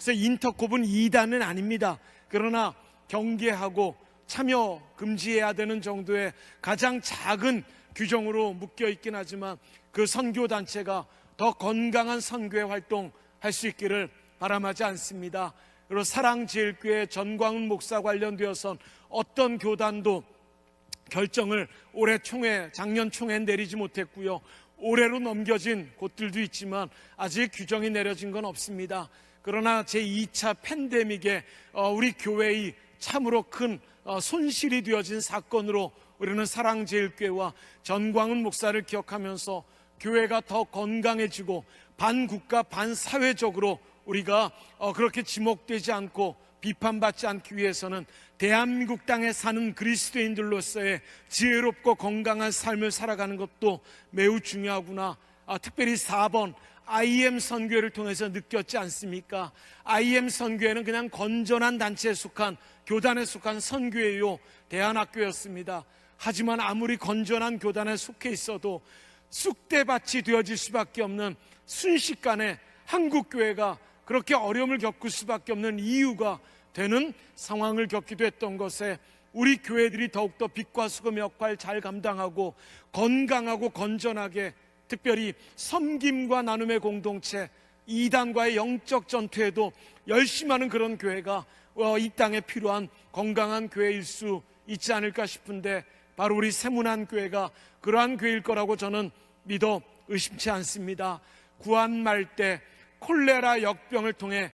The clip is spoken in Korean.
그래서 인터콥은 이단은 아닙니다. 그러나 경계하고 참여 금지해야 되는 정도의 가장 작은 규정으로 묶여 있긴 하지만 그 선교 단체가 더 건강한 선교의 활동 할 수 있기를 바람하지 않습니다. 그리고 사랑제일교회 전광훈 목사 관련되어선 어떤 교단도 결정을 올해 총회, 작년 총회 내리지 못했고요. 올해로 넘겨진 곳들도 있지만 아직 규정이 내려진 건 없습니다. 그러나 제2차 팬데믹에 어, 우리 교회의 참으로 큰 어, 손실이 되어진 사건으로 우리는 사랑제일교회와 전광훈 목사를 기억하면서 교회가 더 건강해지고 반국가 반사회적으로 우리가 어, 그렇게 지목되지 않고 비판받지 않기 위해서는 대한민국 땅에 사는 그리스도인들로서의 지혜롭고 건강한 삶을 살아가는 것도 매우 중요하구나. 아, 특별히 4번 IM 선교회를 통해서 느꼈지 않습니까? IM 선교회는 그냥 건전한 단체에 속한 교단에 속한 선교회요 대안학교였습니다. 하지만 아무리 건전한 교단에 속해 있어도 쑥대밭이 되어질 수밖에 없는 순식간에 한국 교회가 그렇게 어려움을 겪을 수밖에 없는 이유가 되는 상황을 겪기도 했던 것에 우리 교회들이 더욱더 빛과 수금 역할 잘 감당하고 건강하고 건전하게 특별히 섬김과 나눔의 공동체 이단과의 영적 전투에도 열심히 하는 그런 교회가 어, 이 땅에 필요한 건강한 교회일 수 있지 않을까 싶은데 바로 우리 세문안 교회가 그러한 교회일 거라고 저는 믿어 의심치 않습니다. 구한 말 때 콜레라 역병을 통해